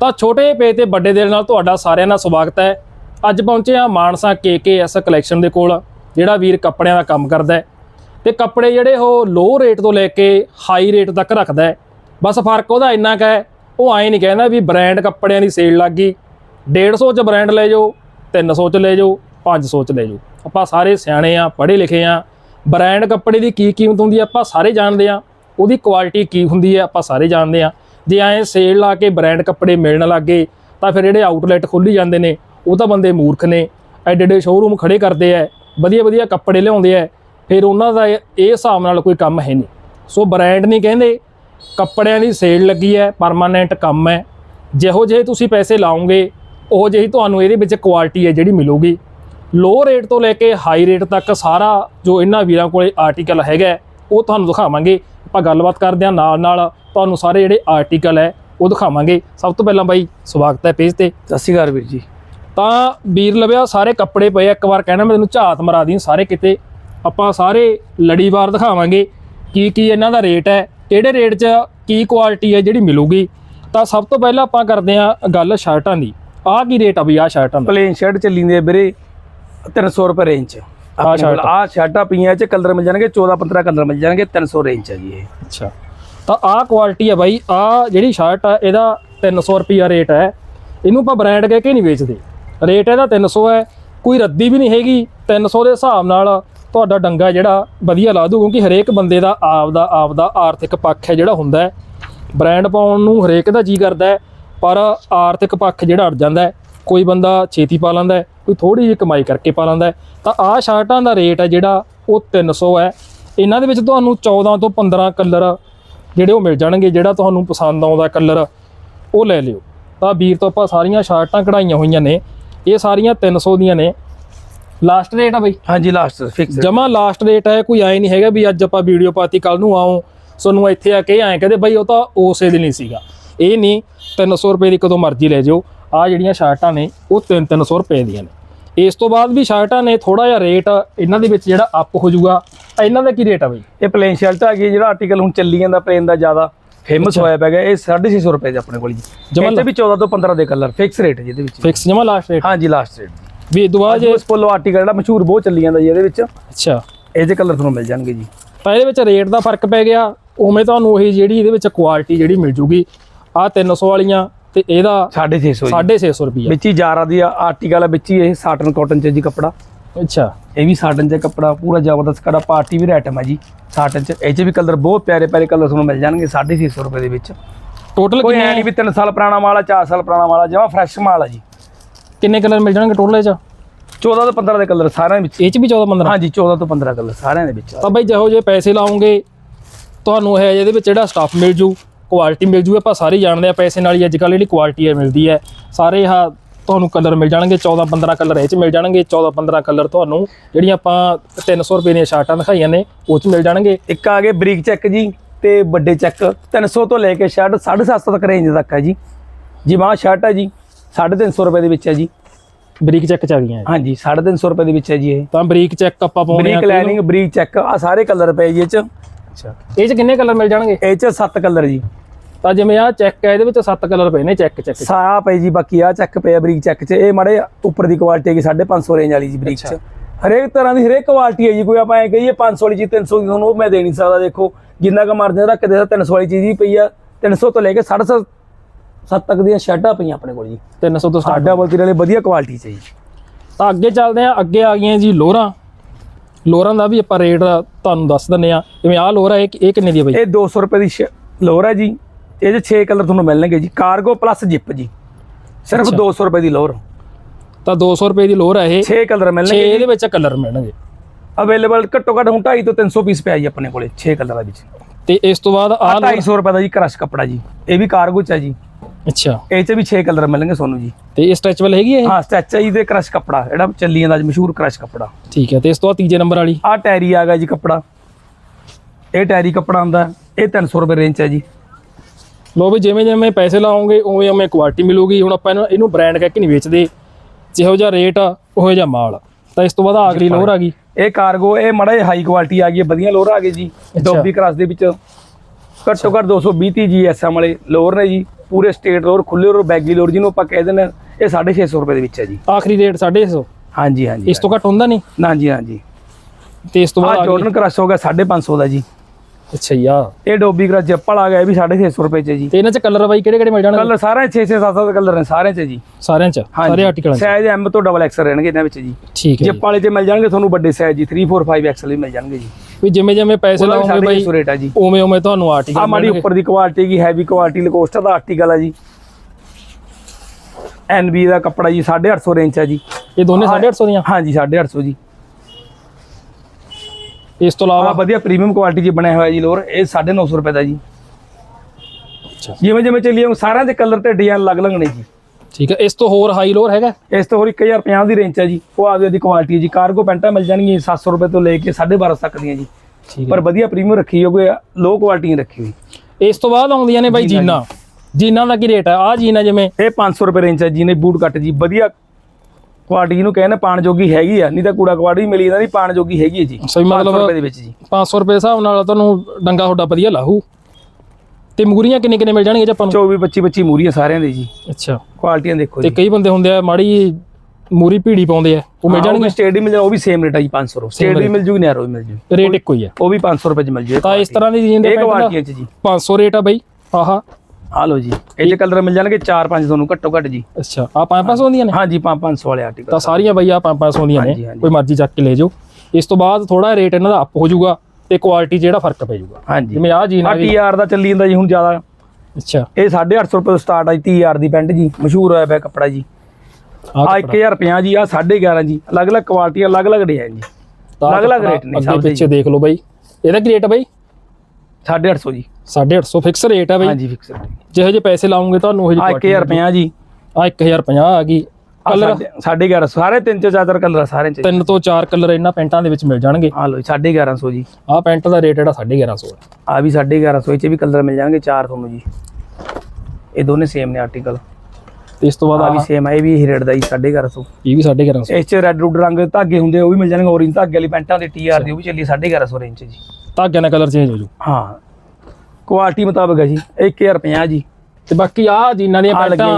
ਤਾਂ ਛੋਟੇ ਪੇਜ ਤੇ ਵੱਡੇ ਦਿਲ ਨਾਲ ਤੁਹਾਡਾ ਸਾਰਿਆਂ ਦਾ ਸਵਾਗਤ ਹੈ। ਅੱਜ ਪਹੁੰਚੇ ਆ ਮਾਨਸਾ KKS ਕਲੈਕਸ਼ਨ ਦੇ ਕੋਲ, ਜਿਹੜਾ ਵੀਰ ਕੱਪੜਿਆਂ ਦਾ ਕੰਮ ਕਰਦਾ ਹੈ। ਤੇ ਕੱਪੜੇ ਜਿਹੜੇ ਉਹ ਲੋ ਰੇਟ ਤੋਂ ਲੈ ਕੇ ਹਾਈ ਰੇਟ ਤੱਕ ਰੱਖਦਾ ਹੈ। ਬਸ ਫ਼ਰਕ ਉਹਦਾ ਇੰਨਾ ਕੁ ਹੈ, ਉਹ ਐਂ ਨਹੀਂ ਕਹਿੰਦਾ ਵੀ ਬ੍ਰਾਂਡ ਕੱਪੜਿਆਂ ਦੀ ਸੇਲ ਲੱਗ ਗਈ। 150 ਚ ਬ੍ਰਾਂਡ ਲੈ ਜਾਓ 300 ਚ ਲੈ ਜਾਓ 500 ਚ ਲੈ ਜਾਓ। ਆਪਾਂ ਸਾਰੇ ਸਿਆਣੇ ਆ ਪੜ੍ਹੇ ਲਿਖੇ ਆ ਬ੍ਰਾਂਡ ਕੱਪੜੇ ਦੀ ਕੀ ਕੀਮਤ ਹੁੰਦੀ ਆ ਆਪਾਂ ਸਾਰੇ ਜਾਣਦੇ ਆ ਉਹਦੀ ਕੁਆਲਿਟੀ ਕੀ ਹੁੰਦੀ ਹੈ, ਆਪਾਂ ਸਾਰੇ ਜਾਣਦੇ ਆ ਜੇ ਐਂ ਸੇਲ ਲਾ ਕੇ ਬ੍ਰਾਂਡ ਕੱਪੜੇ ਮਿਲਣ ਲੱਗੇ ਤਾਂ ਫਿਰ ਜਿਹੜੇ ਆਊਟਲੈਟ ਖੋਲੀ ਜਾਂਦੇ ਨੇ, ਉਹ ਤਾਂ ਬੰਦੇ ਮੂਰਖ ਨੇ। ਐਡੇ ਐਡੇ ਸ਼ੋਰੂਮ ਖੜੇ ਕਰਦੇ ਆ ਵਧੀਆ ਵਧੀਆ ਕੱਪੜੇ ਲਿਆਉਂਦੇ ਆ ਫਿਰ ਉਹਨਾਂ ਦਾ ਇਹ ਹਿਸਾਬ ਨਾਲ ਕੋਈ ਕੰਮ ਹੈ ਨਹੀਂ। ਸੋ ਬ੍ਰਾਂਡ ਨਹੀਂ ਕਹਿੰਦੇ, ਕੱਪੜਿਆਂ ਦੀ ਸੇਲ ਲੱਗੀ ਹੈ ਪਰਮਾਨੈਂਟ ਕੰਮ ਹੈ ਜਿਹੋ ਜਿਹੇ ਤੁਸੀਂ ਪੈਸੇ ਲਾਓਗੇ, ਉਹ ਜਿਹੀ ਤੁਹਾਨੂੰ ਇਹਦੇ ਵਿੱਚ ਕੁਆਲਿਟੀ ਹੈ ਜਿਹੜੀ ਮਿਲੂਗੀ। ਲੋ ਰੇਟ ਤੋਂ ਲੈ ਕੇ ਹਾਈ ਰੇਟ ਤੱਕ ਸਾਰਾ ਜੋ ਇਹਨਾਂ ਵੀਰਾਂ ਕੋਲੇ ਆਰਟੀਕਲ ਹੈਗਾ ਉਹ ਤੁਹਾਨੂੰ ਦਿਖਾਵਾਂਗੇ। ਆਪਾਂ ਗੱਲਬਾਤ ਕਰਦੇ ਹਾਂ ਨਾਲ ਨਾਲ ਤੁਹਾਨੂੰ ਸਾਰੇ ਜਿਹੜੇ ਆਰਟੀਕਲ ਹੈ ਉਹ ਦਿਖਾਵਾਂਗੇ। ਸਭ ਤੋਂ ਪਹਿਲਾਂ ਬਾਈ ਸਵਾਗਤ ਹੈ ਪੇਜ ਤੇ। ਸਤਿ ਸ਼੍ਰੀ ਅਕਾਲ ਵੀਰ ਜੀ। ਤਾਂ ਵੀਰ ਲਵਿਆ ਸਾਰੇ ਕੱਪੜੇ ਪਏ ਇੱਕ ਵਾਰ ਕਹਿਣਾ ਮੈਂ ਤੈਨੂੰ ਝਾਤ ਮਰਾ ਦੀ ਸਾਰੇ ਕਿਤੇ। ਆਪਾਂ ਸਾਰੇ ਲੜੀਵਾਰ ਦਿਖਾਵਾਂਗੇ ਕੀ ਕੀ ਇਹਨਾਂ ਦਾ ਰੇਟ ਹੈ ਕਿਹੜੇ ਰੇਟ 'ਚ ਕੀ ਕੁਆਲਿਟੀ ਹੈ ਜਿਹੜੀ ਮਿਲੂਗੀ। ਤਾਂ ਸਭ ਤੋਂ ਪਹਿਲਾਂ ਆਪਾਂ ਕਰਦੇ ਹਾਂ ਗੱਲ ਸ਼ਰਟਾਂ ਦੀ। ਆਹ ਕੀ ਰੇਟ ਆ ਬਈ ਆਹ ਸ਼ਰਟਾਂ ਦਾ? ਪਲੇਨ ਸ਼ਰਟ ਚੱਲੀ ਨੇ ਵੀਰੇ 300 ਰੁਪਏ ਰੇਂਜ ਆਹ shirt। ਆ ਸ਼ਰਟਾਂ ਪਈਆਂ ਚ ਕਲਰ ਮਿਲ ਜਾਣਗੇ 14 15 ਕਲਰ ਮਿਲ ਜਾਣਗੇ 300 ਰੇਂਜ ਚ ਜੀ ਇਹ। ਅੱਛਾ। ਤਾਂ ਆਹ ਕੁਆਲਿਟੀ ਆ ਬਾਈ ਆਹ ਜਿਹੜੀ ਸ਼ਰਟ ਆ ਇਹਦਾ 300 ਰੁਪਿਆ ਰੇਟ ਹੈ ਇਹਨੂੰ ਆਪਾਂ ਬ੍ਰਾਂਡ ਕਹਿ ਕੇ ਨਹੀਂ ਵੇਚਦੇ। ਰੇਟ ਇਹਦਾ 300 ਹੈ ਕੋਈ ਰੱਦੀ ਵੀ ਨਹੀਂ ਹੈਗੀ 300 ਦੇ ਹਿਸਾਬ ਨਾਲ ਤੁਹਾਡਾ ਡੰਗਾ ਜਿਹੜਾ ਵਧੀਆ ਲਾ ਦੂ ਕਿਉਂਕਿ ਹਰੇਕ ਬੰਦੇ ਦਾ ਆਪਦਾ ਆਪਦਾ ਆਰਥਿਕ ਪੱਖ ਹੈ ਜਿਹੜਾ ਹੁੰਦਾ ਹੈ। ਬ੍ਰਾਂਡ ਪਾਉਣ ਨੂੰ ਹਰੇਕ ਦਾ ਜੀ ਕਰਦਾ ਹੈ ਪਰ ਆਰਥਿਕ ਪੱਖ ਜਿਹੜਾ ਅੜ ਜਾਂਦਾ ਹੈ। ਕੋਈ ਬੰਦਾ ਛੇਤੀ ਪਾ ਲੈਂਦਾ ਹੈ ਕੋਈ ਥੋੜੀ ਜਿਹੀ ਕਮਾਈ ਕਰਕੇ ਪਾ ਲੈਂਦਾ ਹੈ ਤਾਂ ਆਹ ਸ਼ਰਟਾਂ ਦਾ ਰੇਟ ਹੈ ਜਿਹੜਾ ਉਹ 300 ਹੈ। ਇਹਨਾਂ ਦੇ ਵਿੱਚ ਤੁਹਾਨੂੰ 14 ਤੋਂ 15 ਕਲਰ ਜਿਹੜੇ ਉਹ ਮਿਲ ਜਾਣਗੇ ਜਿਹੜਾ ਤੁਹਾਨੂੰ ਪਸੰਦ ਆਉਂਦਾ ਕਲਰ ਉਹ ਲੈ ਲਿਓ। ਤਾਂ ਵੀਰ ਤੋਂ ਆਪਾਂ ਸਾਰੀਆਂ ਸ਼ਰਟਾਂ ਕਢਾਈਆਂ ਹੋਈਆਂ ਨੇ ਇਹ ਸਾਰੀਆਂ 300 ਦੀਆਂ ਨੇ। ਲਾਸਟ ਰੇਟ ਆ ਬਈ? ਹਾਂਜੀ ਲਾਸਟ ਫਿਕਸ ਜਮਾ ਲਾਸਟ ਰੇਟ ਹੈ ਕੋਈ ਐ ਨਹੀਂ ਹੈਗਾ ਵੀ ਅੱਜ ਆਪਾਂ ਵੀਡੀਓ ਪਾਤੀ ਕੱਲ ਨੂੰ ਆਓ ਤੁਹਾਨੂੰ ਇੱਥੇ ਆ ਕੇ ਐਂ ਕਹਦੇ ਬਈ ਉਹ ਤਾਂ ਉਸੇ ਦਿਨ ਹੀ ਸੀਗਾ। ਇਹ ਨਹੀਂ 300 ਰੁਪਏ ਦੀ ਕਦੋਂ ਮਰਜ਼ੀ ਲੈ ਜਾਓ ਆ ਜਿਹੜੀਆਂ ਸ਼ਰਟਾਂ ਨੇ ਉਹ 3-300 ਰੁਪਏ ਦੀਆਂ ਨੇ। ਇਸ ਤੋਂ ਬਾਅਦ ਵੀ ਸ਼ਰਟਾਂ ਨੇ ਥੋੜਾ ਜਿਹਾ ਰੇਟ ਇਹਨਾਂ ਦੇ ਵਿੱਚ ਜਿਹੜਾ ਅਪ ਹੋ ਜਾਊਗਾ। ਇਹਨਾਂ ਦਾ ਕੀ ਰੇਟ ਆ ਬਈ? ਇਹ ਪਲੇਨ ਸ਼ਰਟ ਆ ਗਈ ਜਿਹੜਾ ਆਰਟੀਕਲ ਹੁਣ ਚੱਲੀ ਜਾਂਦਾ ਪਲੇਨ ਦਾ ਜ਼ਿਆਦਾ। ਫੇਮਸ ਹੋਇਆ ਪਿਆ ਗਾ, ਇਹ 650 ਰੁਪਏ ਦੇ ਆਪਣੇ ਕੋਲ ਜੀ। ਜਮਾਂ ਇਹਦੇ ਵੀ 14 ਤੋਂ 15 ਦੇ ਕਲਰ ਫਿਕਸ ਰੇਟ ਜਿਹਦੇ ਵਿੱਚ। ਫਿਕਸ ਜਮਾ ਲਾਸਟ ਰੇਟ ਹਾਂਜੀ ਲਾਸਟ ਰੇਟ ਵੀ ਬਾਅਦ ਜੇ ਅੱਜ ਪੋਲੋ ਆਰਟੀਕਲ ਜਿਹੜਾ ਮਸ਼ਹੂਰ ਬਹੁਤ ਚੱਲੀ ਜਾਂਦਾ ਜੀ ਇਹਦੇ ਵਿੱਚ। ਅੱਛਾ। ਇਹ ਜੇ ਕਲਰ ਤੁਹਾਨੂੰ ਮਿਲ ਜਾਣਗੇ ਜੀ। ਤਾਂ ਇਹਦੇ ਵਿੱਚ ਰੇਟ ਦਾ ਫ਼ਰਕ ਪੈ ਗਿਆ। ਉਵੇਂ ਤੁਹਾਨੂੰ ਉਹੀ ਜਿਹੜੀ ਇਹਦੇ ਵਿੱਚ ਕੁਆਲਿਟੀ ਜਿਹੜੀ ਮਿਲ ਜੂਗੀ। ਆ 300 ਵਾਲੀਆਂ ਤੇ ਇਹਦਾ 650 ਜੀ। 650 ਰੁਪਈਆ। ਵਿੱਚ ਹੀ ਜਾਰਾ ਦੀ ਆਰਟੀਕਲ ਵਿੱਚ ਹੀ ਇਹ ਸਾਟਨ ਕਾਟਨ ਚ ਜੀ ਕੱਪੜਾ। ਅੱਛਾ। ਇਹ ਵੀ ਸਾਟਨ ਚ ਕੱਪੜਾ ਪੂਰਾ ਜ਼ਬਰਦਸਤ ਕੜਾ ਪਾਰਟੀ ਵੀ ਆਈਟਮ ਹੈ ਜੀ ਸਾਟਨ ਚ। ਇਹ ਚ ਵੀ ਕਲਰ ਬਹੁਤ ਪਿਆਰੇ ਪਿਆਰੇ ਕਲਰ ਤੁਹਾਨੂੰ ਮਿਲ ਜਾਣਗੇ 650 ਰੁਪਏ ਦੇ ਵਿੱਚ। ਟੋਟਲ ਕੋਈ ਐ ਕਿੰਨੇ ਨਹੀਂ ਵੀ 3 ਸਾਲ ਪੁਰਾਣਾ ਮਾਲ ਆ 4 ਸਾਲ ਪੁਰਾਣਾ ਮਾਲ ਆ ਜਮਾ ਫਰੈਸ਼ ਮਾਲ ਆ ਜੀ। ਕਿੰਨੇ ਕਲਰ ਮਿਲ ਜਾਣਗੇ ਟੋਟਲ ਇਹ ਚ? 14 ਤੋਂ 15 ਦੇ ਕਲਰ ਸਾਰਿਆਂ ਵਿੱਚ। ਇਹ ਚ ਵੀ 14 15 ਹਾਂਜੀ 14 ਤੋਂ 15 ਕਲਰ ਸਾਰਿਆਂ ਦੇ ਵਿੱਚ ਤਾਂ ਬਈ ਜਿਹੋ ਜੇ ਪੈਸੇ ਲਾਉਂਗੇ ਤੁਹਾਨੂੰ ਇਹ ਇਹਦੇ ਵਿੱਚ ਜਿਹੜਾ ਸਟਾਫ ਮਿਲ ਜੂ। ਕੁਆਲਿਟੀ ਮਿਲ ਜੂ ਆਪਾਂ ਸਾਰੇ ਜਾਣਦੇ ਆ ਪੈਸੇ ਨਾਲ ਹੀ ਅੱਜ ਕੱਲ੍ਹ ਜਿਹੜੀ ਕੁਆਲਿਟੀ ਹੈ ਮਿਲਦੀ ਹੈ। ਸਾਰੇ ਆ ਤੁਹਾਨੂੰ ਕਲਰ ਮਿਲ ਜਾਣਗੇ 14 15 ਕਲਰ ਇਹ ਚ ਮਿਲ ਜਾਣਗੇ 14 15 ਕਲਰ ਤੁਹਾਨੂੰ ਜਿਹੜੀਆਂ ਆਪਾਂ 300 ਰੁਪਏ ਦੀਆਂ ਸ਼ਰਟਾਂ ਦਿਖਾਈਆਂ ਨੇ ਉਹ ਚ ਮਿਲ ਜਾਣਗੇ। ਇੱਕ ਆ ਗਏ ਬਰੀਕ ਚੈੱਕ ਜੀ ਤੇ ਵੱਡੇ ਚੈੱਕ 300 ਤੋਂ ਲੈ ਕੇ ਸ਼ਰਟ 750 ਤੱਕ ਰੇਂਜ ਤੱਕ ਹੈ ਜੀ। ਜਿਵੇਂ ਆਹ ਸ਼ਰਟ ਹੈ ਜੀ 350 ਰੁਪਏ ਦੇ ਵਿੱਚ ਹੈ ਜੀ। ਬਰੀਕ ਚੈੱਕ ਚ ਆ ਗਈਆਂ। ਹਾਂਜੀ 350 ਰੁਪਏ ਦੇ ਵਿੱਚ ਹੈ ਜੀ ਇਹ। ਤਾਂ ਬਰੀਕ ਚੈੱਕ ਆਪਾਂ ਪਾਉਂਦੇ ਆ ਬਰੀਕ ਲਾਈਨਿੰਗ ਬਰੀਕ ਚੈੱਕ ਆ ਸਾਰੇ ਕਲਰ ਪਏ ਜੀ ਇਹ ਚ। ਅੱਛਾ। ਇਹ ਚ ਕਿੰਨੇ ਕਲਰ ਮਿਲ ਜਾਣਗੇ? ਇਹ ਚ 7 ਕਲਰ ਜੀ। ਤਾਂ ਜਿਵੇਂ ਆ ਚੈੱਕ ਹੈ ਇਹਦੇ ਵਿੱਚ 7 ਕਲਰ ਪਏ ਨੇ ਚੈੱਕ ਚੈੱਕ ਸਾਰਾ ਪਈ ਜੀ ਬਾਕੀ ਆ ਚੈੱਕ ਪਿਆ ਬਰੀਕ ਚੈੱਕ ਚ। ਇਹ ਮਾੜੇ ਉੱਪਰ ਦੀ ਕੁਆਲਿਟੀ ਹੈਗੀ 550 ਰੇਂਜ ਵਾਲੀ ਜੀ ਬਰੀਕ ਚ। ਹਰੇਕ ਤਰ੍ਹਾਂ ਦੀ ਹਰੇਕ ਕੁਆਲਿਟੀ ਹੈ ਜੀ। ਕੋਈ ਆਪਾਂ ਐ ਕਹੀਏ 500 ਵਾਲੀ ਚੀਜ਼ 300 ਦੀ ਤੁਹਾਨੂੰ ਉਹ ਮੈਂ ਦੇ ਨਹੀਂ ਸਕਦਾ ਦੇਖੋ। ਜਿੰਨਾ ਕ ਮਾਰਜਨ ਰੱਖਦੇ ਤਾਂ 300 ਵਾਲੀ ਚੀਜ਼ ਹੀ ਪਈ ਆ। 300 ਤੋਂ ਲੈ ਕੇ 750 ਸੱਤ ਤੱਕ ਦੀਆਂ ਸ਼ਰਟਾਂ ਪਈਆਂ ਆਪਣੇ ਕੋਲ ਜੀ। 300 ਤੋਂ ਸਟਾਰਟ ਸਾਡਾ ਬਲਤੀ ਵਾਲੇ ਵਧੀਆ ਕੁਆਲਿਟੀ ਚ ਜੀ। ਤਾਂ ਅੱਗੇ ਚੱਲਦੇ ਆ ਅੱਗੇ ਆ ਗਈਆਂ ਜੀ ਲੋਰਾਂ। ਲੋਰਾਂ ਦਾ ਵੀ ਆਪਾਂ ਰੇਟ ਤੁਹਾਨੂੰ ਦੱਸ ਦਿੰਨੇ ਆ ਜਿਵੇਂ ਆਹ ਲੋਰਾ ਇਹ ਇਹ ਕਿੰਨੇ ਦੀ ਹੈ ਬਾਈ? ਇਹ 200 ਰੁਪਏ ਦੀ ਸ਼- ਲੋਅਰ ਜੀ ਇਹਦੇ 6 ਕਲਰ ਤੁਹਾਨੂੰ ਮਿਲਣਗੇ ਜੀ। ਕਾਰਗੋ ਪਲੱਸ ਜਿਪ ਜੀ। ਸਿਰਫ ਅੱਛਾ। 200 ਰੁਪਏ ਦੀ ਲੋਅਰ ਤਾਂ 200 ਰੁਪਏ ਦੀ ਲੋਰ ਹੈ ਇਹ। 6 ਕਲਰ 6 ਮਿਲਣਗੇ ਇਹਦੇ ਵਿੱਚ ਕਲਰ ਮਿਲਣਗੇ। ਅਵੇਲੇਬਲ ਘੱਟੋ ਘੱਟ ਹੁਣ 250 ਤੋਂ 300 ਪੀਸ ਪਿਆ ਜੀ ਆਪਣੇ ਕੋਲੇ 6 ਕਲਰਾਂ ਵਿੱਚ। ਤੇ ਇਸ ਤੋਂ ਬਾਅਦ ਆ ਆਹ ਲੋਰ 250 ਰੁਪਏ ਦਾ ਜੀ ਕ੍ਰਸ਼ ਕੱਪੜਾ ਜੀ। ਇਹ ਵੀ ਕਾਰਗੋ ਚ ਹੈ ਜੀ। ਅੱਛਾ। ਇਹ ਚ ਵੀ 6 ਕਲਰ ਮਿਲਣਗੇ ਤੁਹਾਨੂੰ ਜੀ। ਤੇ ਇਹ ਸਟ੍ਰੈਚੇਬਲ ਹੈਗੀ ਇਹ? ਹਾਂ ਸਟੈਚ ਹੈ ਜੀ ਤੇ ਕ੍ਰਸ਼ ਕੱਪੜਾ। ਜਿਹੜਾ ਚੱਲੀ ਜਾਂਦਾ ਮਸ਼ਹੂਰ ਕ੍ਰਸ਼ ਕੱਪੜਾ। ਠੀਕ ਹੈ ਤੇ ਇਸ ਤੋਂ ਬਾਅਦ ਤੀਜੇ ਨੰਬਰ ਵਾਲੀ। ਆ ਟੈਰੀ ਆ ਗਿਆ ਜੀ ਕੱਪੜਾ। ਇਹ ਟੈਰੀ ਕੱਪੜਾ ਹੁੰਦਾ ਇਹ 300 ਰੁਪਏ ਰੇਂਜ ਚ ਹੈ ਜੀ। ਲੋ ਵੀ ਜਿਵੇਂ ਜਿਵੇਂ ਪੈਸੇ ਲਾਓਗੇ ਉਵੇਂ ਉਵੇਂ ਕੁਆਲਿਟੀ ਮਿਲੂਗੀ। ਹੁਣ ਆਪਾਂ ਇਹਨੂੰ ਬ੍ਰਾਂਡ ਕਹਿ ਕੇ ਨਹੀਂ ਵੇਚਦੇ। ਜਿਹੋ ਜਿਹਾ ਰੇਟ ਆ ਉਹੋ ਜਿਹਾ ਮਾਲ। ਤਾਂ ਇਸ ਤੋਂ ਬਾਅਦ ਆਖਰੀ ਲੋਰ ਆ ਗਈ। ਇਹ ਕਾਰਗੋ ਇਹ ਮੜਾ ਹਾਈ ਕੁਆਲਿਟੀ ਆ ਗਈ ਵਧੀਆ ਲੋਰ ਆ ਗਈ ਜੀ। ਡੋਬੀ ਕ੍ਰਾਸ ਦੇ ਵਿੱਚ। ਘੱਟੋ ਘੱਟ 220 30 ਜੀਐਸਐਮ ਵਾਲੇ ਲੋਰ ਨੇ ਜੀ। ਪੂਰੇ ਸਟੇਟ ਲੋਰ ਖੁੱਲੇ ਲੋਰ ਬੈਗੀ ਲੋਰ ਜਿਹਨੂੰ ਆਪਾਂ ਕਹਿ ਦਿੰਦੇ ਇਹ 650 ਰੁਪਏ ਦੇ ਵਿੱਚ ਹੈ ਜੀ। ਆਖਰੀ ਰੇਟ 650 ਹਾਂਜੀ ਹਾਂਜੀ ਇਸ ਤੋਂ ਘੱਟ ਹੁੰਦਾ ਨਹੀਂ? ਨਾ ਜੀ ਹਾਂਜੀ। ਤੇ ਇਸ ਤੋਂ ਬਾਅਦ ਆ ਜਾਰਡਨ ਕ੍ਰਸ਼ ਹੋ ਗਿਆ 550 ਦਾ ਜੀ। ਅੱਛਾ ਆ ਇਹ ਡੋਬੀ ਕ੍ਰਸ਼ ਜੱਪਲ ਆ ਗਿਆ ਇਹ ਵੀ 650 ਰੁਪਏ ਚ ਜੀ। ਤੇ ਇਹਨਾਂ ਚ ਕਲਰ ਬਾਈ ਕਿਹੜੇ ਕਿਹੜੇ ਮਿਲ ਜਾਣਗੇ? ਕਲਰ ਸਾਰੇ 6 6 7 7 ਕਲਰ ਨੇ ਸਾਰੇ ਚ ਜੀ। ਸਾਰਿਆਂ ਚ? ਸਾਰੇ ਆਰਟੀਕਲਾਂ ਚ? ਸਾਈਜ਼ ਐਮ ਤੋਂ ਡਬਲ ਐਕਸਲ ਰਹਿਣਗੇ ਇਹਨਾਂ ਵਿੱਚ ਜੀ। ਠੀਕ ਹੈ ਜੱਪ ਵਾਲੇ ਚ ਮਿਲ ਜਾਣਗੇ ਤੁਹਾਨੂੰ ਵੱਡੇ ਸਾਈਜ਼ ਜੀ 3 4 5 ਐਕਸਲ ਵੀ ਮਿਲ ਜਾਣਗੇ ਜੀ। ਵੀ ਜਿਵੇਂ ਜਿਵੇਂ ਪੈਸੇ ਲਾਉਂਗੇ ਬਾਈ 650 ਰੇਟ ਆ ਜੀ। ਉਵੇਂ ਉਵੇਂ ਤੁਹਾਨੂੰ ਆ ਆਰਟੀਕਲ ਮਾੜੀ ਉੱਪਰ ਦੀ ਕੁਆਲਿਟੀ ਕੀ ਹੈਵੀ ਕੁਆਲਿਟੀ ਲਕੋਸਟਾ ਦਾ ਆਰਟੀਕਲ ਆ ਜੀ। ਐਨਬੀ ਦਾ ਕੱਪੜਾ ਜੀ 850 ਰੇਂਜ ਆ ਜੀ। ਇਹ ਦੋਨੇ 850 ਦੀਆਂ? ਹਾਂਜੀ 850 ਜੀ। ਇਸ ਤੋਂ ਇਲਾਵਾ ਵਧੀਆ ਪ੍ਰੀਮੀਅਮ ਕੁਆਲਿਟੀ ਚ ਬਣਿਆ ਹੋਇਆ ਜੀ ਲੋਰ ਇਹ 950 ਰੁਪਏ ਦਾ ਜੀ। ਅੱਛਾ। ਜਿਵੇਂ ਜਿਵੇਂ ਚੱਲੀ ਜਾਊ ਸਾਰਿਆਂ ਦੇ ਕਲਰ ਤੇ ਡਿਜ਼ਾਈਨ ਅਲੱਗ ਅਲੱਗ ਨੇ ਜੀ। ਠੀਕ ਹੈ ਇਸ ਤੋਂ ਹੋਰ ਹਾਈ ਲੋਅਰ ਹੈਗਾ? ਇਸ ਤੋਂ ਹੋਰ 1050 ਦੀ ਰੇਂਜ ਹੈ ਜੀ ਉਹ ਆਪਦੀ ਦੀ ਕੁਆਲਿਟੀ ਹੈ ਜੀ। ਕਾਰਗੋ ਪੈਂਟਾਂ ਮਿਲ ਜਾਣਗੀਆਂ 700 ਰੁਪਏ ਤੋਂ ਲੈ ਕੇ 1250 ਤੱਕ ਦੀਆਂ ਜੀ। ਠੀਕ ਪਰ ਵਧੀਆ ਪ੍ਰੀਮੀਅਮ ਰੱਖੀ ਹੋ ਕੋਈ ਲੋ ਕੁਆਲਿਟੀ ਰੱਖੀ ਹੋਈ। ਇਸ ਤੋਂ ਬਾਅਦ ਆਉਂਦੀਆਂ ਨੇ ਬਾਈ ਜੀਨਾਂ ਜੀਨਾਂ। ਦਾ ਕੀ ਰੇਟ ਹੈ? ਆ ਜੀਨਾਂ ਜਿਵੇਂ ਇਹ 500 ਰੁਪਏ ਰੇਂਜ ਹੈ ਜੀ ਨੇ ਬੂਟ ਕੱਟ ਜੀ। ਵਧੀਆ ਕੁਆਲਿਟੀ ਜਿਹਨੂੰ ਕਹਿੰਦੇ ਪਾਣ ਜੋਗੀ ਹੈਗੀ ਆ ਨਹੀਂ ਤਾਂ ਕੂੜਾ ਕੁਆੜੀ ਮਿਲੀ ਜਾਂਦਾ ਨਹੀਂ ਪਾਣ ਜੋਗੀ ਹੈਗੀ ਹੈ ਜੀ। ਸਹੀ 500 ਮਤਲਬ ਰੁਪਏ ਦੇ ਵਿੱਚ ਜੀ। 500 ਰੁਪਏ ਦੇ ਹਿਸਾਬ ਨਾਲ ਤੁਹਾਨੂੰ ਡੰਗਾ ਤੁਹਾਡਾ ਵਧੀਆ ਲਾਹੂ। ਤੇ ਮੂਰੀਆਂ ਕਿੰਨੇ ਕਿੰਨੇ ਮਿਲ ਜਾਣਗੇ ਜੇ ਆਪਾਂ ਨੂੰ? 24 25 25 ਮੂਰੀਆਂ ਸਾਰਿਆਂ ਦੇ ਜੀ। ਅੱਛਾ। ਕੁਆਲਿਟੀਆਂ ਦੇਖੋ ਤੇ ਕਈ ਬੰਦੇ ਹੁੰਦੇ ਆ ਮਾੜੀ ਮੂਰੀ ਭੀੜੀ ਪਾਉਂਦੇ ਆ ਉਹ ਮਿਲ ਜਾਣਗੇ ਸਟੇਟ ਵੀ ਮਿਲ ਉਹ ਵੀ ਸੇਮ ਰੇਟ ਆ ਜੀ 500 ਰੁਪਏ। ਸਟੇਟ ਵੀ ਮਿਲ ਜੂਗੀ ਨੈਰੋ ਵੀ ਮਿਲ ਜੂ ਰੇਟ ਇੱਕੋ ਹੀ ਆ। ਉਹ ਵੀ 500 ਰੁਪਏ ਚ ਮਿਲ ਜੂ ਤਾਂ ਇਸ ਤਰ੍ਹਾਂ ਦੀ ਜੀਨ ਦੇ ਇਹ ਦਾ ਕੁਆਲਿਟੀਆਂ ਚ ਜੀ। 500 ਰੇਟ ਆ ਬਾਈ ਆਹਾ। ਆ ਲਓ ਜੀ ਇਹ ਕਲਰ ਮਿਲ ਜਾਣਗੇ 4-5 ਤੁਹਾਨੂੰ ਘੱਟੋ ਘੱਟ ਜੀ। ਅੱਛਾ ਆ 500 ਦੀਆਂ ਨੇ? ਹਾਂਜੀ 500 ਵਾਲੇ ਆਰਟੀਕਲ ਤਾਂ ਸਾਰੀਆਂ ਬਈ ਆ 500 ਦੀਆਂ ਨੇ। ਕੋਈ ਮਰਜ਼ੀ ਚੱਕ ਕੇ ਲੈ ਜਾਓ। ਇਸ ਤੋਂ ਬਾਅਦ ਥੋੜਾ ਰੇਟ ਇਹਨਾਂ ਦਾ ਅਪ ਹੋ ਜਾਊਗਾ ਤੇ ਕੁਆਲਿਟੀ ਜਿਹੜਾ ਫ਼ਰਕ ਪੈ ਜਾਊਗਾ। ਹਾਂਜੀ। ਜਿਵੇਂ ਆ ਆ ਗਈ ਟੀਆਰ ਦਾ ਚੱਲੀ ਜਾਂਦਾ ਜੀ ਹੁਣ ਜ਼ਿਆਦਾ। ਅੱਛਾ। ਇਹ 850 ਰੁਪਏ ਤੋਂ ਸਟਾਰਟ ਆ ਜੀ ਟੀਆਰ ਦੀ ਪੈਂਟ ਜੀ ਮਸ਼ਹੂਰ ਹੋਇਆ ਪਿਆ ਕੱਪੜਾ ਜੀ। ਆ 1050 ਜੀ ਆ 11.5 ਜੀ। ਅਲੱਗ-ਅਲੱਗ ਕੁਆਲਿਟੀਆਂ ਅਲੱਗ-ਅਲੱਗ ਡਿਜ਼ਾਈਨ ਜੀ। ਅਲੱਗ-ਅਲੱਗ ਰੇਟ ਨੇ ਅੱਗੇ ਪਿੱਛੇ ਦੇਖ ਲਓ ਬਾਈ। ਇਹਦਾ ਕੀ ਰੇਟ ਬਾਈ? 850 ਜੀ 850 ਫਿਕਸ ਰੇਟ ਆ ਬਾਈ ਹਾਂਜੀ ਫਿਕਸ ਜਿਹੋ ਜਿਹੇ ਪੈਸੇ ਲਾਉਂਗੇ ਤੁਹਾਨੂੰ ਉਹ ਆ ਜਿਹੀ 1050 ਜੀ ਆ 1050 ਆ ਗਈ ਕਲਰ 1150 ਸਾਰੇ ਤਿੰਨ ਚੋਂ ਚਾਰ ਕਲਰ ਸਾਰੇ ਚ ਤਿੰਨ ਤੋਂ ਚਾਰ ਕਲਰ ਇਹਨਾਂ ਪੈਂਟਾਂ ਦੇ ਵਿੱਚ ਮਿਲ ਜਾਣਗੇ। ਆ ਲਓ 1150 ਜੀ। ਆਹ ਪੈਂਟ ਦਾ ਰੇਟ ਜਿਹੜਾ 1150 ਹੈ। ਆ ਵੀ 1150 ਚ ਵੀ ਕਲਰ ਮਿਲ ਜਾਣਗੇ ਚਾਰ ਤੁਹਾਨੂੰ ਜੀ। ਇਹ ਦੋਨੇ ਸੇਮ ਨੇ ਆਰਟੀਕਲ ਤੇ ਇਸ ਤੋਂ ਬਾਅਦ ਆ ਵੀ ਸੇਮ ਆ ਇਹ ਵੀ ਇਹੀ ਰੇਟ ਦਾ ਜੀ 1150 ਇਹ ਵੀ 1150 ਇਸ ਚ ਰੈੱਡ ਰੂਡ ਰੰਗ ਦੇ ਧਾਗੇ ਹੁੰਦੇ ਉਹ ਵੀ ਮਿਲ ਜਾਣਗੇ ਔਰੇਂਜ ਧਾਗੇ ਵਾਲੀ ਪੈਂਟਾਂ ਦੇ ਟੀਆਰ ਦੀ ਉਹ ਵੀ ਚੱਲੀ 1150 ਰੇਂਜ ਚ ਜੀ। ਧਾਗਿਆਂ ਦਾ ਕਲਰ ਚੇਂਜ ਹੋ ਜੂ ਹਾਂ। ਕੁਆਲਿਟੀ ਮੁਤਾਬਕ ਹੈ ਜੀ 1050 ਜੀ। ਤੇ ਬਾਕੀ ਆਹ ਜੀਨਾਂ ਦੀਆਂ ਪੈਂਟਾਂ।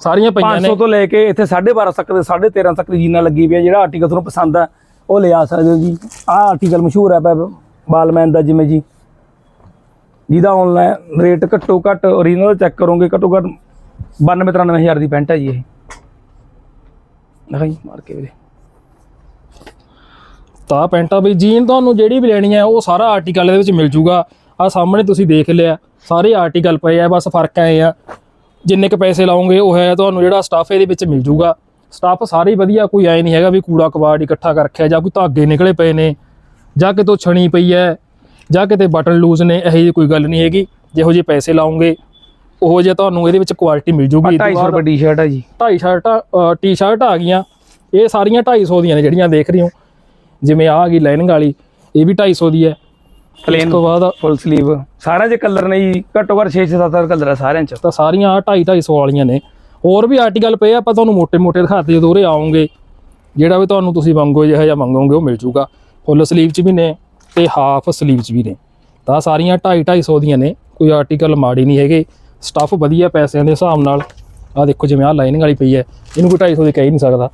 ਸਾਰੀਆਂ ਪਈਆਂ ਨੇ। 500 ਤੋਂ ਲੈ ਕੇ ਇੱਥੇ 12.5 ਤੱਕ ਦੇ 13.5 ਤੱਕ ਦੀ ਜੀਨਾਂ ਲੱਗੀ ਪਈ ਹੈ ਜਿਹੜਾ ਆਰਟੀਕਲ ਤੁਹਾਨੂੰ ਪਸੰਦ ਆ ਉਹ ਲਿਆ ਸਕਦੇ ਹੋ ਜੀ। ਆਹ ਆਰਟੀਕਲ ਮਸ਼ਹੂਰ ਹੈ ਬਾਲਮੈਨ ਦਾ ਜਿਵੇਂ ਜੀ। ਜਿਹਦਾ ਆਨਲਾਈਨ ਰੇਟ ਘੱਟੋ ਘੱਟ ਓਰੀਜਨਲ ਚੈੱਕ ਕਰੋਗੇ ਘੱਟੋ ਘੱਟ 92 93000 ਦੀ ਪੈਂਟ ਹੈ ਜੀ ਇਹ। ਨਹੀਂ ਮਾਰ ਕੇ ਵੀਰੇ। ਤਾਂ ਪੈਂਟਾਂ ਬਈ ਜੀਨ ਤੁਹਾਨੂੰ ਜਿਹੜੀ ਵੀ ਲੈਣੀ ਹੈ ਉਹ ਸਾਰਾ ਆਰਟੀਕਲ ਦੇ ਵਿੱਚ ਮਿਲ ਜੂਗਾ। ਆ ਸਾਹਮਣੇ ਤੁਸੀਂ ਦੇਖ ਲਿਆ ਸਾਰੇ ਆਰਟੀਕਲ ਪਏ ਆ ਬਸ ਫ਼ਰਕ ਐ ਆ। ਜਿੰਨੇ ਕ ਪੈਸੇ ਲਾਓਗੇ ਉਹ ਹੈ ਤੁਹਾਨੂੰ ਜਿਹੜਾ ਸਟਾਫ ਇਹਦੇ ਵਿੱਚ ਮਿਲ ਜੂਗਾ। ਸਟਾਫ ਸਾਰੇ ਵਧੀਆ ਕੋਈ ਐ ਨਹੀਂ ਹੈਗਾ ਵੀ ਕੂੜਾ ਕਬਾੜ ਇਕੱਠਾ ਕਰ ਰੱਖਿਆ ਜਾਂ ਕੋਈ ਧਾਗੇ ਨਿਕਲੇ ਪਏ ਨੇ ਜਾਂ ਕਿਤੋਂ ਛਣੀ ਪਈ ਹੈ ਜਾਂ ਕਿਤੇ ਬਟਨ ਲੂਜ਼ ਨੇ ਇਹੋ ਜਿਹੀ ਕੋਈ ਗੱਲ ਨਹੀਂ ਹੈਗੀ। ਜਿਹੋ ਜਿਹੇ ਪੈਸੇ ਲਾਓਗੇ ਉਹੋ ਜਿਹਾ ਤੁਹਾਨੂੰ ਇਹਦੇ ਵਿੱਚ ਕੁਆਲਿਟੀ ਮਿਲ ਜੂਗੀ। 250 ਰੁਪਏ ਟੀ-ਸ਼ਰਟ ਹੈ ਜੀ। ਢਾਈ ਸ਼ਰਟਾਂ ਟੀ-ਸ਼ਰਟ ਆ ਗਈਆਂ। ਇਹ ਸਾਰੀਆਂ 250 ਦੀਆਂ ਨੇ ਜਿਹੜੀਆਂ ਦੇਖ ਰਹੀ ਹੋ। ਜਿਵੇਂ ਆਹ ਗਈ ਲਾਈਨਿੰਗ ਵਾਲੀ ਇਹ ਵੀ 250 ਦੀ ਹੈ। ਪਲੇਨ ਤੋਂ ਬਾਅਦ ਫੁੱਲ ਸਲੀਵ ਸਾਰਾ ਜੇ ਕਲਰ ਨਹੀਂ ਘੱਟੋ ਘੱਟ 6-7 ਕਲਰ ਆ ਸਾਰਿਆਂ ਚ। ਤਾਂ ਸਾਰੀਆਂ ਆ 2.5 250 ਵਾਲੀਆਂ ਨੇ। ਹੋਰ ਵੀ ਆਰਟੀਕਲ ਪਏ ਆਪਾਂ ਤੁਹਾਨੂੰ ਮੋਟੇ ਮੋਟੇ ਦਿਖਾਤੇ ਜਦੋਂ ਉਰੇ ਆਉਂਗੇ ਜਿਹੜਾ ਵੀ ਤੁਹਾਨੂੰ ਤੁਸੀਂ ਮੰਗੋ ਜਿਹੜਾ ਜਾਂ ਮੰਗੋਗੇ ਉਹ ਮਿਲ ਜੂਗਾ। ਫੁੱਲ ਸਲੀਵ ਚ ਵੀ ਨੇ ਤੇ ਹਾਫ ਸਲੀਵ ਚ ਵੀ ਨੇ। ਤਾਂ ਸਾਰੀਆਂ 2.5 250 ਦੀਆਂ ਨੇ ਕੋਈ ਆਰਟੀਕਲ ਮਾੜੀ ਨਹੀਂ ਹੈਗੇ। ਸਟੱਫ ਵਧੀਆ ਪੈਸਿਆਂ ਦੇ ਹਿਸਾਬ ਨਾਲ। ਆ ਦੇਖੋ ਜਿਵੇਂ ਆ ਲਾਈਨਿੰਗ ਵਾਲੀ ਪਈ ਹੈ ਇਹਨੂੰ ਕੋਈ 250 ਦੀ ਕਹਿ ਨਹੀਂ ਸਕਦਾ।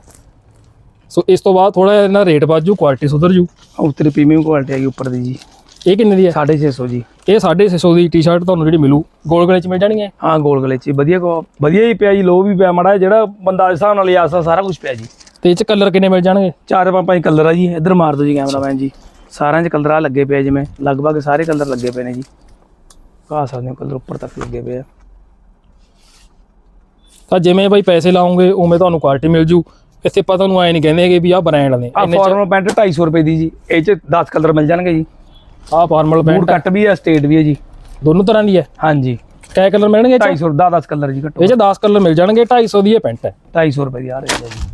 ਸੋ ਇਸ ਤੋਂ ਬਾਅਦ ਥੋੜਾ ਇਹਨਾਂ ਰੇਟ ਵੱਧ ਜੂ ਕੁਆਲਿਟੀ ਸੁਧਰ ਜੂ ਉੱਤਰੀ ਪ੍ਰੀਮੀਅਮ ਕੁਆਲਿਟੀ ਹੈਗੀ ਉੱਪਰ ਦੀ ਜੀ। ਇਹ ਕਿੰਨੇ ਦੀ ਹੈ? 650 ਜੀ। ਇਹ 650 ਦੀ ਟੀ-ਸ਼ਰਟ ਤੁਹਾਨੂੰ ਜਿਹੜੀ ਮਿਲੂ ਗੋਲ ਗਲੇ 'ਚ ਮਿਲ ਜਾਣਗੀਆਂ? ਹਾਂ ਗੋਲ ਗਲੇ ਚ ਵਧੀਆ ਕੁਆ- ਵਧੀਆ ਹੀ ਪਿਆ ਜੀ ਲੋ ਵੀ ਪਿਆ ਮਾੜਾ ਜਿਹਾ, ਜਿਹੜਾ ਬੰਦਾ ਇਸ ਹਿਸਾਬ ਨਾਲ ਸਕਦਾ ਸਾਰਾ ਕੁਝ ਪਿਆ ਜੀ। ਤੇ ਇਹ 'ਚ ਕਲਰ ਕਿੰਨੇ ਮਿਲ ਜਾਣਗੇ? ਚਾਰ ਪੰਜ ਪੰਜ ਕਲਰ ਆ ਜੀ ਇੱਧਰ ਮਾਰ ਦਿਓ ਜੀ ਕੈਮਰਾਮੈਨ ਜੀ। ਸਾਰਿਆਂ 'ਚ ਕਲਰ ਆ ਲੱਗੇ ਪਏ ਆ ਜਿਵੇਂ ਲਗਭਗ ਸਾਰੇ ਕਲਰ ਲੱਗੇ ਪਏ ਨੇ ਜੀ। ਕਾ ਸਕਦੇ ਹੋ ਕਲਰ ਉੱਪਰ ਤੱਕ ਲੱਗੇ ਪਏ ਆ। ਤਾਂ ਜਿਵੇਂ ਬਾਈ ਪੈਸੇ ਲਾਉਂਗੇ ਉਵੇਂ ਤੁਹਾਨੂੰ ਕੁਆਲਿਟੀ ਮਿਲ ਜੂ। ਇੱਥੇ ਆਪਾਂ ਤੁਹਾਨੂੰ ਐ ਨਹੀਂ ਕਹਿੰਦੇ ਹੈਗੇ ਵੀ ਆਹ ਬ੍ਰਾਂਡ ਨੇ। ਆ ਫਾਰਮਲ ਪੈਂਟ 250 ਰੁਪਏ ਦੀ ਜੀ। ਇਹ 'ਚ 10 ਕਲਰ ਮਿਲ ਜਾਣਗੇ ਜੀ। ਆਹ ਫਾਰਮਲ ਬੂਟ ਪੈਂਟ ਕੱਟ ਵੀ ਆ ਸਟੇਟ ਵੀ ਹੈ ਜੀ। ਦੋਨੋਂ ਤਰ੍ਹਾਂ ਦੀ ਹੈ? ਹਾਂਜੀ। ਕੈ ਕਲਰ ਮਿਲਣਗੇ ਇਹ 'ਚ? 250 ਦਾ 10 ਕਲਰ ਜੀ ਘੱਟੋ ਇਹ 'ਚ 10 ਕਲਰ ਮਿਲ ਜਾਣਗੇ 250 ਦੀ ਇਹ ਪੈਂਟ ਹੈ। 250 ਰੁਪਏ ਦੀ ਆ ਰਹੀ ਹੈ ਜੀ।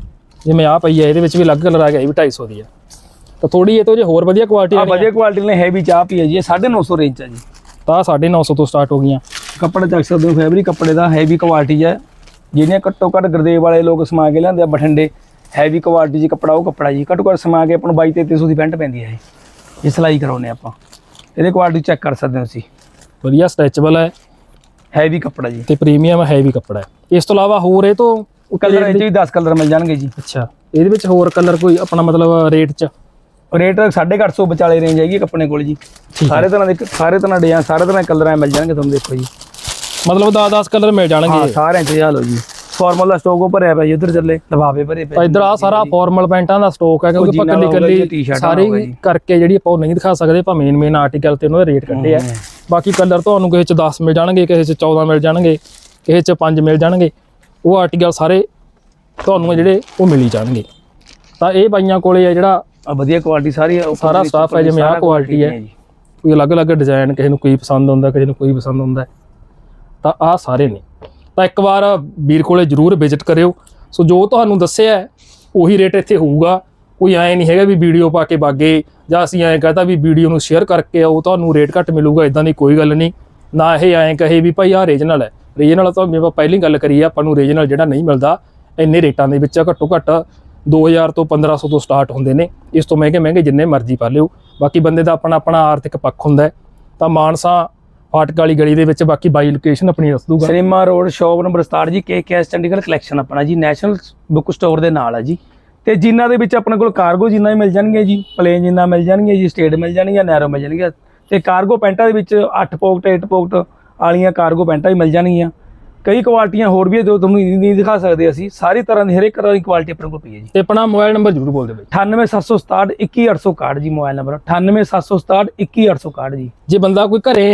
ਜਿਵੇਂ ਆਹ ਪਈ ਹੈ ਇਹਦੇ ਵਿੱਚ ਵੀ ਅਲੱਗ ਕਲਰ ਆ ਗਿਆ ਇਹ ਵੀ 250 ਦੀ ਹੈ। ਤਾਂ ਥੋੜੀ ਇਹ ਤੋਂ ਜੇ ਹੋਰ ਵਧੀਆ ਕੁਆਲਿਟੀ ਆ। ਵਧੀਆ ਕੁਆਲਿਟੀ ਨੇ ਹੈਵੀ ਚਾਹ ਪੀ ਹੈ ਜੀ ਇਹ 950 ਰੇਂਜ ਹੈ ਜੀ। ਤਾਂ 950 ਤੋਂ ਸਟਾਰਟ ਹੋ ਗਈਆਂ। ਕੱਪੜੇ ਚੱਕ ਸਕਦੇ ਹੋ ਫੈਬਰਿਕ ਕੱਪੜੇ ਦਾ ਹੈਵੀ ਕੁਆਲਿਟੀ ਹੈ। ਜਿਹਨੇ ਘੱਟੋ ਘੱਟ ਗੁਰਦੇਵ ਵਾਲੇ ਲੋਕ ਸਮਾ ਕੇ ਲਿਆਂਦੇ ਆ ਬਠਿੰਡੇ ਹੈਵੀ ਕੁਆਲਿਟੀ ਜੀ ਕੱਪੜਾ ਉਹ ਕੱਪੜਾ ਜੀ। ਘੱਟੋ ਘੱਟ ਸਮਾ ਕੇ ਆਪਾਂ ਨੂੰ 22 3300 ਦੀ ਪੈਂਟ ਪੈਂਦੀ ਹੈ ਇਹ। ਇਹ ਸਿਲਾਈ ਕਰਾਉਨੇ ਆਪਾਂ। ਇਹਦੇ ਕੁਆਲਿਟੀ ਚੈੱਕ ਕਰ ਸਕਦੇ ਹੋ ਤੁਸੀਂ। ਵਧੀਆ ਸਟ੍ਰੈਚੇਬਲ ਹੈ। ਹੈਵੀ ਕੱਪੜਾ ਜੀ। ਤੇ ਪ੍ਰੀਮੀਅਮ ਹੈਵੀ ਕੱਪੜਾ ਹੈ। ਇਸ ਤੋਂ ਇਲਾਵਾ ਹੋਰ ਇਹ ਤੋਂ ਕਲਰ ਇਹ 'ਚ ਵੀ 10 ਕਲਰ ਮਿਲ ਜਾਣਗੇ ਜੀ। ਅੱਛਾ। ਇਹਦੇ ਵਿੱਚ ਹੋਰ ਕਲਰ ਕੋਈ ਆਪਣਾ ਮਤਲਬ ਰੇਟ ਚ? ਰੇਟ 850 ਵਿਚਾਲੇ ਰੇਂਜ ਹੈਗੀ ਕੱਪੜੇ ਕੋਲ ਜੀ। ਸਾਰੇ ਤਰ੍ਹਾਂ ਦੇ ਸਾਰੇ ਤਰ੍ਹਾਂ ਡਿਜ਼ਾਈਨ ਸਾਰੇ ਤਰ੍ਹਾਂ ਦੇ ਕਲਰ ਐ ਮਿਲ ਜਾਣਗੇ ਤੁਹਾਨੂੰ ਦੇਖੋ ਜੀ। ਮਤਲਬ 10-10 ਕਲਰ ਮਿਲ ਹਾਂ ਜਾਣਗੇ ਸਾਰਿਆਂ 'ਚ ਹੋ ਜੀ। ਫਾਰਮਲ ਦਾ ਸਟਾਕ ਉਹ ਭਰਿਆ ਪਿਆ ਜੀ ਉਧਰ ਚੱਲੇ ਲਫਾਫੇ ਭਰੇ ਪਏ ਇੱਧਰ ਆ ਸਾਰਾ ਫਾਰਮਲ ਪੈਂਟਾਂ ਦਾ ਸਟਾਕ ਹੈ ਕਿਉਂਕਿ ਜੀਨਾਂ ਪੱਕਲੀ ਹੋਊਗਾ ਜੀ, ਕੱਲੀ ਟੀ-ਸ਼ਰਟਾਂ ਹੋਊਗਾ ਸਾਰੀ ਜੀ। ਕਰਕੇ ਜਿਹੜੀ ਆਪਾਂ ਉਹ ਨਹੀਂ ਦਿਖਾ ਸਕਦੇ ਆਪਾਂ ਮੇਨ ਮੇਨ ਆਰਟੀਕਲ ਤੇ ਉਹਨਾਂ ਦੇ ਰੇਟ ਕੱਢੇ ਆ। ਬਾਕੀ ਕਲਰ ਤੁਹਾਨੂੰ ਕਿਸੇ ਚ 10 ਮਿਲ ਜਾਣਗੇ ਕਿਸੇ ਚ 14 ਮਿਲ ਜਾਣਗੇ ਕਿਸੇ ਚ 5 ਮਿਲ ਜਾਣਗੇ ਉਹ ਆਰਟੀਕਲ ਸਾਰੇ ਤੁਹਾਨੂੰ ਆ ਜਿਹੜੇ ਉਹ ਮਿਲ ਹੀ ਜਾਣਗੇ। ਤਾਂ ਇਹ ਬਾਈਆਂ ਕੋਲੇ ਆ ਜਿਹੜਾ ਆ ਵਧੀਆ ਕੁਆਲਿਟੀ ਸਾਰੀ ਆ, ਉੱਪਰ ਸਾਰਾ ਸਟਾਫ ਹੈ ਜਿਵੇਂ ਆਹ ਸਾਰਾ ਕੁਆਲਿਟੀ ਹੈ। ਜੀ। ਕੋਈ ਅਲੱਗ-ਅਲੱਗ ਡਿਜ਼ਾਈਨ ਕਿਸੇ ਨੂੰ ਕੋਈ ਪਸੰਦ ਆਉਂਦਾ ਕਿਸੇ ਨੂੰ ਕੋਈ ਪਸੰਦ ਆਉਂਦਾ। ਤਾਂ ਆਹ ਸਾਰੇ ਨੇ। ਤਾਂ ਇੱਕ ਵਾਰ ਵੀਰ ਕੋਲੇ ਜਰੂਰ ਵਿਜ਼ਿਟ ਕਰਿਓ। ਸੋ ਜੋ ਤੁਹਾਨੂੰ ਦੱਸਿਆ ਹੈ, ਉਹੀ ਰੇਟ ਇੱਥੇ ਹੋਊਗਾ। ਕੋਈ ਐਂ ਨਹੀਂ ਹੈਗਾ ਵੀ ਵੀਡੀਓ ਪਾ ਕੇ ਬਾਗੇ ਜਾਂ ਅਸੀਂ ਐਂ ਕਹਤਾ ਵੀ ਵੀਡੀਓ ਨੂੰ ਸ਼ੇਅਰ ਕਰਕੇ ਆਓ ਤੁਹਾਨੂੰ ਰੇਟ ਘੱਟ ਮਿਲੂਗਾ ਇਦਾਂ ਦੀ ਕੋਈ ਗੱਲ ਨਹੀਂ। ਨਾ ਇਹ ਐਂ ਕਹੇ ਵੀ ਭਾਈ ਆਹ ਰੀਜਨਲ ਹੈ। ਰੀਜਨਲ ਤਾਂ ਜਿਵੇਂ ਆਪਾਂ ਪਹਿਲੀ ਗੱਲ ਕਰੀ ਆ ਆਪਾਂ ਨੂੰ ਰੀਜਨਲ ਜਿਹੜਾ ਨਹੀਂ ਮਿਲਦਾ ਇੰਨੇ ਰੇਟਾਂ ਦੇ ਵਿੱਚ ਘੱਟੋ ਘੱਟ 2000 ਤੋਂ 1500 ਤੋਂ ਸਟਾਰਟ ਹੁੰਦੇ ਨੇ। ਇਸ ਤੋਂ ਮਹਿੰਗੇ ਮਹਿੰਗੇ ਜਿੰਨੇ ਮਰਜ਼ੀ ਪਾ ਲਿਓ। ਬਾਕੀ ਬੰਦੇ ਦਾ ਆਪਣਾ ਆਪਣਾ ਆਰਥਿਕ ਪੱਖ ਹੁੰਦਾ ਤਾਂ ਮਾਨਸਾ ਫਾਟਕ ਵਾਲੀ ਗਲੀ ਦੇ ਵਿੱਚ ਬਾਕੀ ਬਾਈ ਲੋਕੇਸ਼ਨ ਆਪਣੀ ਦੱਸ ਦੂਗਾ ਸਿਨੇਮਾ ਰੋਡ ਸ਼ਾਪ ਨੰਬਰ 67 ਜੀ ਕੇਕੇਐਸ ਚੰਡੀਗੜ੍ਹ ਕਲੈਕਸ਼ਨ ਆਪਣਾ ਜੀ ਨੈਸ਼ਨਲ ਬੁੱਕ ਸਟੋਰ ਦੇ ਨਾਲ ਹੈ ਜੀ। ਤੇ ਜਿਨ੍ਹਾਂ ਦੇ ਵਿੱਚ ਆਪਣੇ ਕੋਲ ਕਾਰਗੋ ਜਿੰਨਾ ਹੀ ਮਿਲ ਜਾਣਗੇ ਜੀ ਪਲੇਨ ਜਿੰਨਾ ਮਿਲ ਜਾਣਗੇ ਜੀ ਸਟੇਟ ਮਿਲ ਜਾਣਗੀਆਂ ਨੈਰੋ ਮਿਲ ਜਾਣਗੀਆਂ ਤੇ ਕਾਰਗੋ ਪੈਂਟਾਂ ਦੇ ਵਿੱਚ 8 ਪੌਕਟ 8 ਪੌਕਟ ਵਾਲੀਆਂ ਕਾਰਗੋ ਪੈਂਟਾਂ ਹੀ ਮਿਲ ਜਾਣਗੀਆਂ। ਕਈ ਕੁਆਲਿਟੀਆਂ ਹੋਰ ਵੀ ਹੈ ਜੋ ਤੁਹਾਨੂੰ ਨਹੀਂ ਦਿਖਾ ਸਕਦੇ ਅਸੀਂ। ਸਾਰੀ ਤਰ੍ਹਾਂ ਦੀ ਹਰੇਕ ਤਰ੍ਹਾਂ ਦੀ ਕੁਆਲਿਟੀ ਆਪਣੇ ਕੋਲ ਪਈ ਹੈ ਜੀ। ਤੇ ਆਪਣਾ ਮੋਬਾਈਲ ਨੰਬਰ ਜ਼ਰੂਰ ਬੋਲ ਦਿਓ ਬਾਈ। 98767 21861 ਜੀ ਮੋਬਾਈਲ ਨੰਬਰ 98767 21861 ਜੀ। ਜੇ ਬੰਦਾ ਕੋਈ ਘਰੇ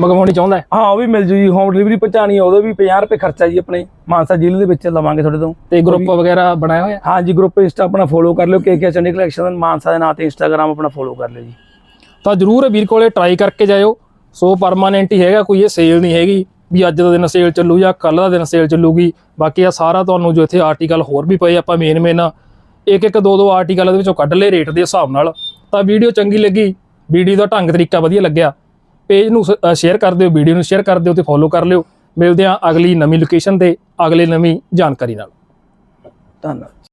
ਮੰਗਵਾਉਣੀ ਚਾਹੁੰਦਾ ਹੈ? ਹਾਂ ਉਹ ਵੀ ਮਿਲ ਜੂ ਜੀ ਹੋਮ ਡਿਲੀਵਰੀ ਪਹੁੰਚਾਣੀ ਹੈ ਉਦੋਂ ਵੀ 50 ਰੁਪਏ ਖਰਚਾ ਜੀ ਆਪਣੇ ਮਾਨਸਾ ਜ਼ਿਲ੍ਹੇ ਦੇ ਵਿੱਚ ਲਵਾਂਗੇ ਤੁਹਾਡੇ ਤੋਂ। ਤੇ ਗਰੁੱਪ ਵਗੈਰਾ ਬਣਾਇਆ ਹੋਇਆ? ਹਾਂ ਜੀ ਗਰੁੱਪ ਇੰਸਟਾ ਆਪਣਾ ਫੋਲੋ ਕਰ ਲਿਓ K K Chandi collection Mansa ਦੇ ਨਾਂ ਤੇ ਇੰਸਟਾਗ੍ਰam ਆਪਣਾ ਫੋਲੋ ਕਰ ਲਿਓ ਜੀ। ਤਾਂ ਜਰੂਰ ਵੀਰ ਕੋਲੇ ਟਰਾਈ ਕਰਕੇ ਜਾਇਓ। ਸੋ ਪਰਮਾਨੈਂਟ ਹੀ ਹੈਗਾ ਕੋਈ ਇਹ ਸੇਲ ਨਹੀਂ ਹੈਗੀ ਵੀ ਅੱਜ ਦਾ ਦਿਨ ਸੇਲ ਚੱਲੂ ਜਾਂ ਕੱਲ ਦਾ ਦਿਨ ਸੇਲ ਚੱਲੂਗੀ। ਬਾਕੀ ਆ ਸਾਰਾ ਤੁਹਾਨੂੰ ਜੋ ਇੱਥੇ ਆਰਟੀਕਲ ਹੋਰ ਵੀ ਪਏ ਆਪਾਂ ਮੇਨ ਮੇਨ ਇੱਕ ਇੱਕ ਦੋ ਦੋ ਆਰਟੀਕਲ ਦੇ ਵਿੱਚੋਂ ਕੱਢ ਲਏ ਰੇਟ ਦੇ ਹਿਸਾਬ ਨਾਲ। ਤਾਂ ਵੀਡੀਓ ਚੰਗੀ ਲੱਗੀ ਵੀਡੀਓ ਦਾ ਢੰਗ ਤਰੀਕਾ ਵਧੀਆ ਲੱਗਿਆ ਪੇਜ ਨੂੰ ਸ਼ੇਅਰ ਕਰ ਦਿਓ ਵੀਡੀਓ ਨੂੰ ਸ਼ੇਅਰ ਕਰ ਦਿਓ ਤੇ ਫੋਲੋ ਕਰ ਲਿਓ। ਮਿਲਦੇ ਹਾਂ ਅਗਲੀ ਨਵੀਂ ਲੋਕੇਸ਼ਨ ਤੇ, ਅਗਲੇ ਨਵੀਂ ਜਾਣਕਾਰੀ ਨਾਲ। ਧੰਨਵਾਦ।